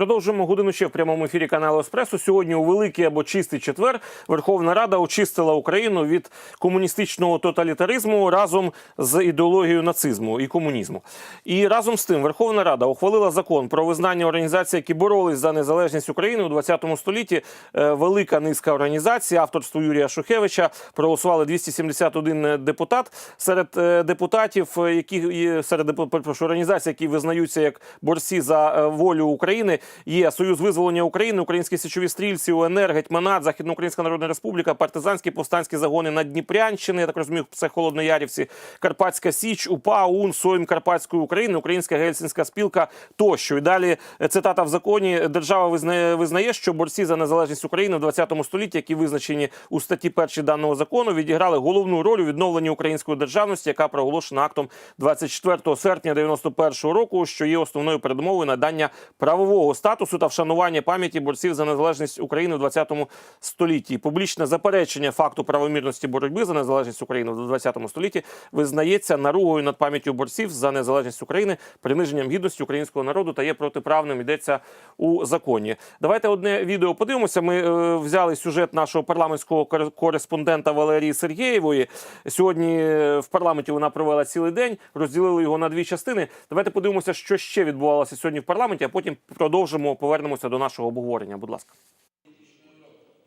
Продовжуємо годину ще в прямому ефірі каналу Еспресо. Сьогодні у великий або чистий четвер Верховна Рада очистила Україну від комуністичного тоталітаризму разом з ідеологією нацизму і комунізму. І разом з тим Верховна Рада ухвалила закон про визнання організацій, які боролись за незалежність України у 20 столітті. Е, Велика низка організацій, авторство Юрія Шухевича, проголосували 271 депутат. Серед е, депутатів, е, які серед перепрошую, організацій, які визнаються як борці за волю України, є Союз визволення України, Українські січові стрільці, УНР, Гетьманат, Західноукраїнська Народна Республіка, партизанські повстанські загони на Дніпрянщини. Я так розумію, це Холодноярівці, Карпатська Січ, УПА, УН, Сойм Карпатської України, Українська гельсінська спілка тощо. І далі цитата в законі: держава визнає, визнає, що борці за незалежність України в 20 столітті, які визначені у статті 1 даного закону, відіграли головну роль у відновленні української державності, яка проголошена актом 24 серпня 91 року, що є основною передумовою надання правового статусу та вшанування пам'яті борців за незалежність України в 20 столітті. Публічне заперечення факту правомірності боротьби за незалежність України в 20 столітті визнається наругою над пам'яттю борців за незалежність України, приниженням гідності українського народу та є протиправним. Йдеться у законі. Давайте одне відео подивимося. Ми е, взяли сюжет нашого парламентського кор- кореспондента Валерії Сергєєвої. Сьогодні е, в парламенті вона провела цілий день, розділили його на дві частини. Давайте подивимося, що ще відбувалося сьогодні в парламенті, а потім продовжимо повернемося до нашого обговорення. Будь ласка.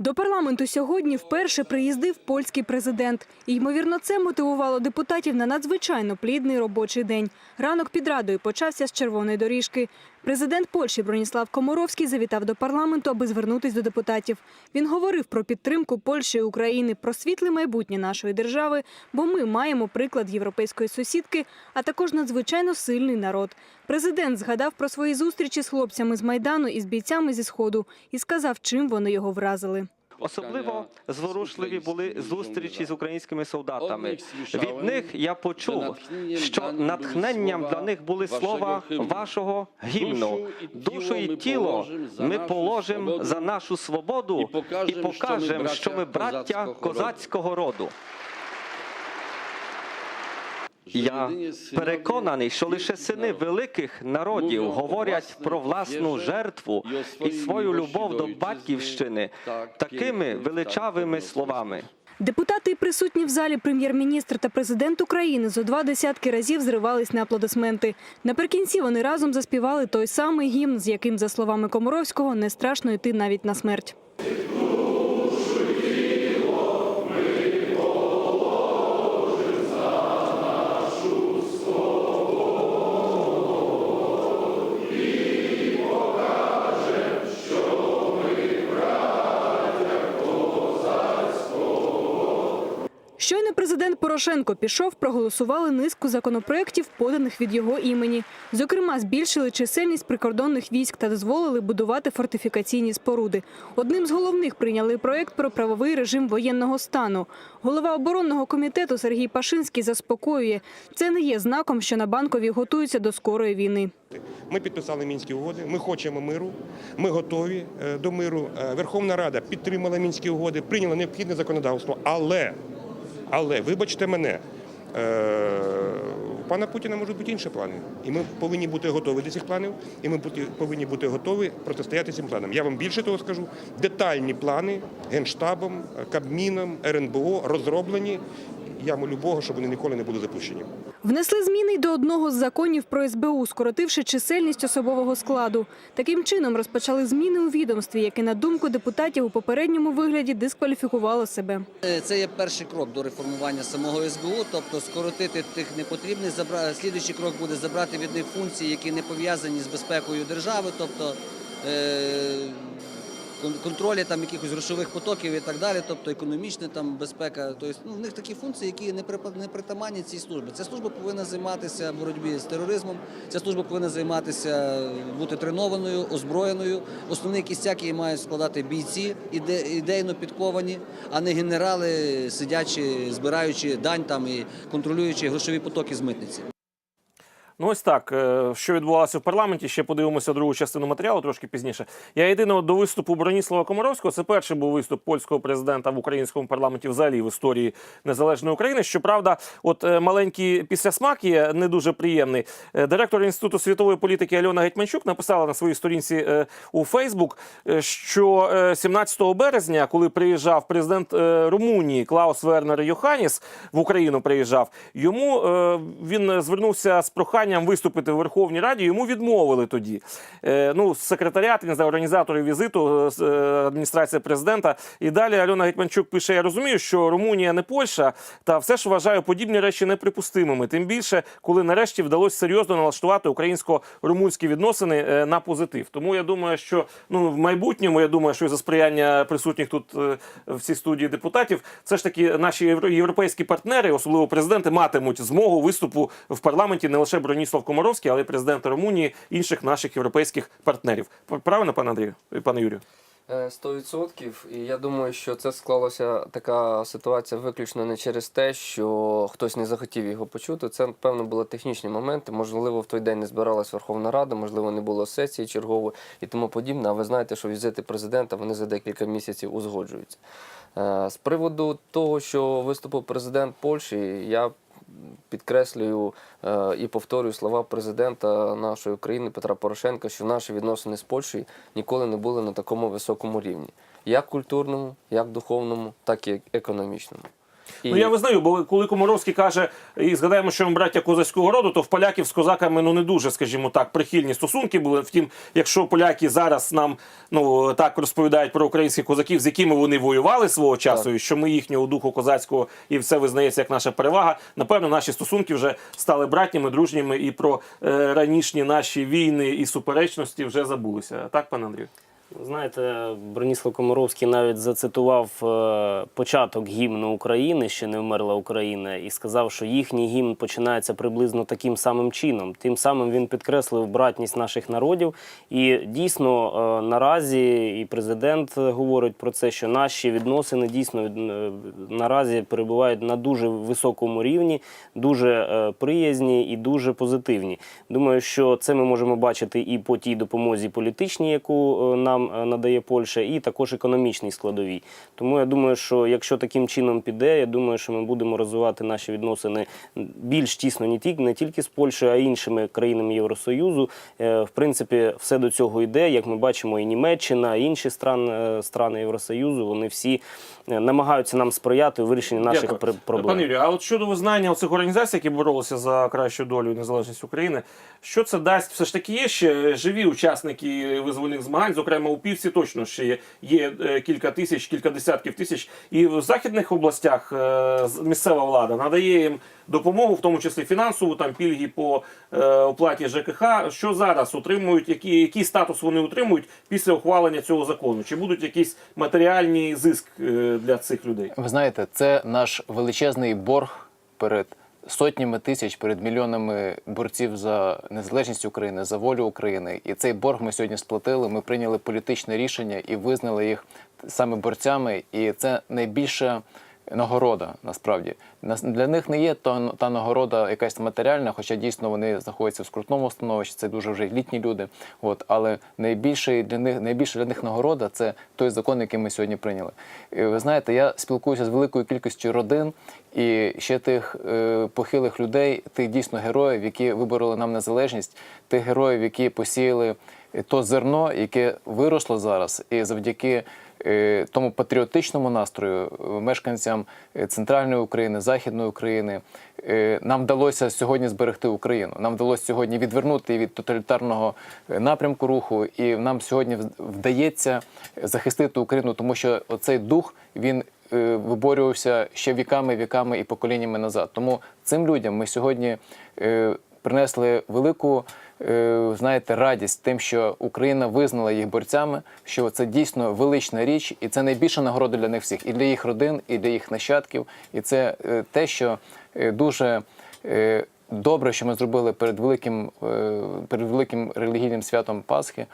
До парламенту сьогодні вперше приїздив польський президент. І, ймовірно, це мотивувало депутатів на надзвичайно плідний робочий день. Ранок під радою почався з червоної доріжки. Президент Польщі Броніслав Комаровський завітав до парламенту, аби звернутись до депутатів. Він говорив про підтримку Польщі і України, про світле майбутнє нашої держави, бо ми маємо приклад європейської сусідки, а також надзвичайно сильний народ. Президент згадав про свої зустрічі з хлопцями з майдану і з бійцями зі сходу і сказав, чим вони його вразили. Особливо зворушливі були зустрічі з українськими солдатами. Від них я почув, що натхненням для них були слова вашого гімну. Душу і тіло ми положимо за нашу свободу і покажемо, що ми браття козацького роду. Я переконаний, що лише сини великих народів говорять про власну жертву і свою любов до батьківщини такими величавими словами. Депутати і присутні в залі прем'єр-міністр та президент України зо два десятки разів зривались на аплодисменти. Наприкінці вони разом заспівали той самий гімн, з яким, за словами Комаровського, не страшно йти навіть на смерть. Щойно президент Порошенко пішов, проголосували низку законопроєктів, поданих від його імені. Зокрема, збільшили чисельність прикордонних військ та дозволили будувати фортифікаційні споруди. Одним з головних прийняли проєкт про правовий режим воєнного стану. Голова оборонного комітету Сергій Пашинський заспокоює, це не є знаком, що на банкові готуються до скорої війни. Ми підписали мінські угоди. Ми хочемо миру. Ми готові е, до миру. Е, Верховна Рада підтримала мінські угоди, прийняла необхідне законодавство. Але, але, вибачте мене. е, У пана Путіна можуть бути інші плани, і ми повинні бути готові до цих планів, і ми повинні бути готові протистояти цим планам. Я вам більше того скажу: детальні плани генштабом, Кабміном, РНБО розроблені. Я молю Бога, щоб вони ніколи не були запущені. Внесли зміни й до одного з законів про СБУ, скоротивши чисельність особового складу. Таким чином розпочали зміни у відомстві, яке, на думку депутатів, у попередньому вигляді дискваліфікувало себе. Е, Це є перший крок до реформування самого СБУ, тобто скоротити тих непотрібних, слідуючий крок буде забрати від них функції, які не пов'язані з безпекою держави, тобто е... кон- контролі там якихось грошових потоків і так далі, тобто економічна там безпека. Тобто ну, в них такі функції, які не не притаманні цій службі. Ця служба повинна займатися боротьбі з тероризмом. Ця служба повинна займатися бути тренованою, озброєною. Основний кістяк її мають складати бійці, іде, ідейно підковані, а не генерали, сидячи, збираючи дань там і контролюючи грошові потоки з митниці. Ну, ось так. е, Що відбувалося в парламенті, ще подивимося другу частину матеріалу трошки пізніше. Я єдине до виступу Броніслава Комаровського. Це перший був виступ польського президента в українському парламенті взагалі в історії незалежної України. Щоправда, от е, маленький післясмак є не дуже приємний. Е, Директор інституту світової політики Альона Гетьманчук написала на своїй сторінці у Фейсбук, що е, 17 березня, коли приїжджав президент Румунії Клаус Вернер Йоханіс в Україну, приїжджав йому він звернувся з проханням виступити в Верховній Раді. Йому відмовили тоді. Е, Ну, секретаріат, не знаю, організатори візиту, е, е, адміністрація президента. І далі Альона Гетьманчук пише: Я розумію, що Румунія не Польща, та все ж вважаю подібні речі неприпустимими. Тим більше, коли нарешті вдалося серйозно налаштувати українсько-румунські відносини е, на позитив. Тому я думаю, що ну в майбутньому я думаю, що і за сприяння присутніх тут е, в цій студії депутатів, все ж таки наші євро- європейські партнери, особливо президенти, матимуть змогу виступу в парламенті не лише Броніслав Комаровський, але й президенти Румунії, інших наших європейських партнерів. Правильно, пане Андрію і пане Юрію? Е, 100%. І я думаю, що це склалася така ситуація виключно не через те, що хтось не захотів його почути. Це, певно, були технічні моменти. Можливо, в той день не збиралась Верховна Рада, можливо, не було сесії чергової і тому подібне. А ви знаєте, що візити президента вони за декілька місяців узгоджуються. Е, З приводу того, що виступив президент Польщі, я підкреслюю е, і повторюю слова президента нашої країни Петра Порошенка, що наші відносини з Польщею ніколи не були на такому високому рівні, як культурному, як духовному, так і економічному. І Ну я визнаю, бо коли Комаровський каже, і згадаємо, що ми браття козацького роду, то в поляків з козаками ну не дуже, скажімо так, прихильні стосунки були. Втім, якщо поляки зараз нам ну так розповідають про українських козаків, з якими вони воювали свого часу, Так. і що ми їхнього духу козацького і все визнається як наша перевага. Напевно, наші стосунки вже стали братніми, дружніми, і про е, ранішні наші війни і суперечності вже забулися. Так, пане Андрію? Знаєте, Броніслав Комаровський навіть зацитував е, початок гімну України, ще не вмерла Україна, і сказав, що їхній гімн починається приблизно таким самим чином. Тим самим він підкреслив братність наших народів. І дійсно е, наразі і президент говорить про це, що наші відносини дійсно е, наразі перебувають на дуже високому рівні, дуже приязні і дуже позитивні. Думаю, що це ми можемо бачити і по тій допомозі політичній, яку е, нам е, надає Польща, і також економічній складовій. Тому я думаю, що якщо таким чином піде, я думаю, що ми будемо розвивати наші відносини більш тісно не тільки не тільки з Польщею, а й іншими країнами Євросоюзу. Е, В принципі, все до цього йде. Як ми бачимо, і Німеччина, і інші стран, е, страни Євросоюзу, вони всі намагаються нам сприяти у вирішенні наших Дякую. проблем. Пане Юрію, а от щодо визнання цих організацій, які боролися за кращу долю і незалежність України, що це дасть? Все ж таки є ще живі учасники визвольних змагань, зокрема у Півці точно ще є, є е, кілька тисяч, кілька десятків тисяч. І в західних областях е, місцева влада надає їм допомогу, в тому числі фінансову, там пільги по е, оплаті ЖКХ. Що зараз отримують, які, який статус вони отримують після ухвалення цього закону? Чи будуть якісь матеріальні зиск для цих людей? Ви знаєте, це наш величезний борг перед сотнями тисяч, перед мільйонами борців за незалежність України, за волю України. І цей борг ми сьогодні сплатили. Ми прийняли політичне рішення і визнали їх саме борцями. І це найбільша нагорода насправді. Для них не є та, та нагорода якась матеріальна, хоча дійсно вони знаходяться в скрутному становищі, це дуже вже літні люди. От, але найбільше для них найбільша для них нагорода це той закон, який ми сьогодні прийняли. І ви знаєте, я спілкуюся з великою кількістю родин і ще тих е, похилих людей, тих дійсно героїв, які вибороли нам незалежність, тих героїв, які посіяли то зерно, яке виросло зараз, і завдяки тому патріотичному настрою е, мешканцям е, центральної України, західної України, е, нам вдалося сьогодні зберегти Україну. Нам вдалося сьогодні відвернути від тоталітарного е, напрямку руху, і нам сьогодні вдається захистити Україну, тому що оцей дух він е, виборювався ще віками, віками і поколіннями назад. Тому цим людям ми сьогодні е, принесли велику. е, Знаєте, радість тим, що Україна визнала їх борцями, що це дійсно велична річ, і це найбільша нагорода для них всіх, і для їх родин, і для їх нащадків. І це е, те, що е, дуже добре, що ми зробили перед великим, перед великим релігійним святом Пасхи.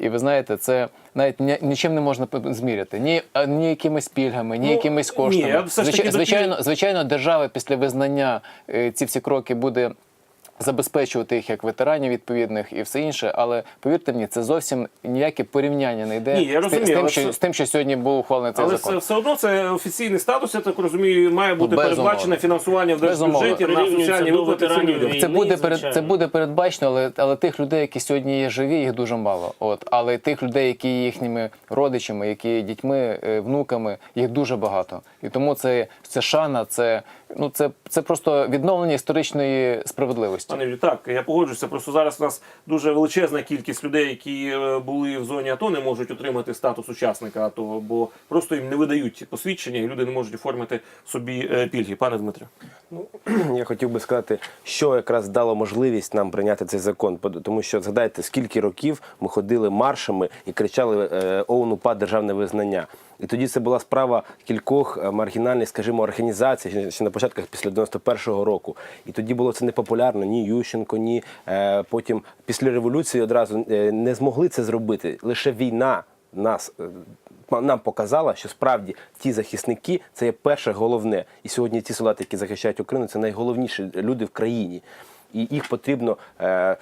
І ви знаєте, це навіть нічим не можна зміряти. Ні, ні якимись пільгами, ні Ну, якимись коштами. все таки звичайно, звичайно, держава після визнання ці всі кроки буде. Забезпечувати їх як ветеранів відповідних і все інше. Але повірте мені, це зовсім ніяке порівняння не йде Ні, я з, розумію, тим, з, тим, що, це- з тим, що сьогодні був ухвалений цей Але закон. це все одно це офіційний статус, я так розумію, має бути Безумовно. передбачене фінансування в держбюджеті на соціальні виплати цим людям. Це буде перед це буде передбачено, але але тих людей, які сьогодні є живі, їх дуже мало. От але тих людей, які є їхніми родичами, які є дітьми, е, внуками, їх дуже багато. І тому це, це шана, це ну це, це просто відновлення історичної справедливості. Пане так, я погоджуюся. Просто зараз у нас дуже величезна кількість людей, які е, були в зоні АТО, не можуть отримати статус учасника АТО, бо просто їм не видають посвідчення, і люди не можуть оформити собі е, пільги. Пане Дмитре. Я хотів би сказати, що якраз дало можливість нам прийняти цей закон. Тому що згадайте, скільки років ми ходили маршами і кричали е, ООН УПА державне визнання. І тоді це була справа кількох е, маргінальних, скажімо, організацій ще- на початках після 91-го року. І тоді було це непопулярно. Ні Ющенко, ні е, потім після революції одразу е, не змогли це зробити. Лише війна нас нам показала, що справді ті захисники це є перше головне. І сьогодні ті солдати, які захищають Україну, це найголовніші люди в країні. І їх потрібно. Е,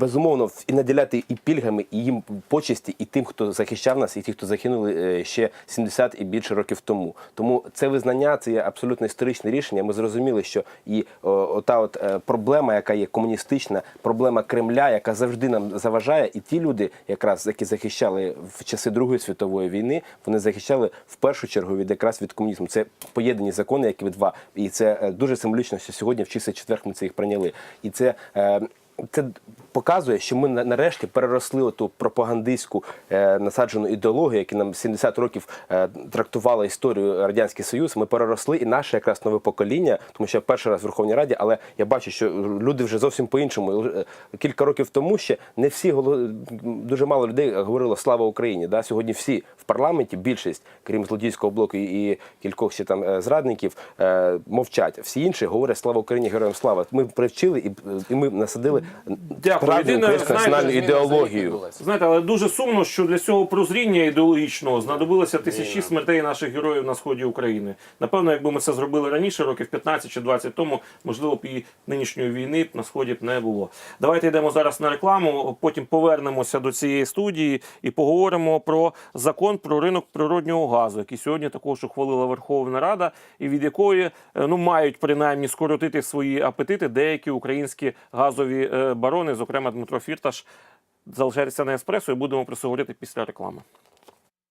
Безумовно, і наділяти і пільгами, і їм почесті, і тим, хто захищав нас, і ті, хто загинули е, ще 70 і більше років тому. Тому це визнання це є абсолютно історичне рішення. Ми зрозуміли, що і ота от е, проблема, яка є комуністична, проблема Кремля, яка завжди нам заважає, і ті люди, якраз які захищали в часи Другої світової війни, вони захищали в першу чергу від якраз від комунізму. Це поєднані закони, які ви два, і це е, дуже символічно, що сьогодні в чистий четверг ми це їх прийняли. І це. це показує, що ми нарешті переросли ту пропагандистську е, насаджену ідеологію, яку нам 70 років е, трактувала історію Радянський Союз. Ми переросли і наше якраз нове покоління, тому що я перший раз в Верховній Раді, але я бачу, що люди вже зовсім по-іншому. Е, Кілька років тому ще не всі дуже мало людей говорило Слава Україні. Да? Сьогодні всі в парламенті, більшість, крім злодійського блоку і кількох ще там зрадників, мовчать. Всі інші говорять Слава Україні, героям слава. Ми привчили і ми насадили Дякую. Справді Єдине, українську національну ідеологію. Знаєте, але дуже сумно, що для цього прозріння ідеологічного знадобилося тисячі смертей наших героїв на сході України. Напевно, якби ми це зробили раніше, років 15 чи 20 тому, можливо, б і нинішньої війни на сході б не було. Давайте йдемо зараз на рекламу. Потім повернемося до цієї студії і поговоримо про закон про ринок природнього газу, який сьогодні також ухвалила Верховна Рада, і від якої е, ну мають принаймні скоротити свої апетити деякі українські газові е, барони, зокрема Дмитро Фірташ. Залишайтеся на еспресо і будемо про це говорити після реклами.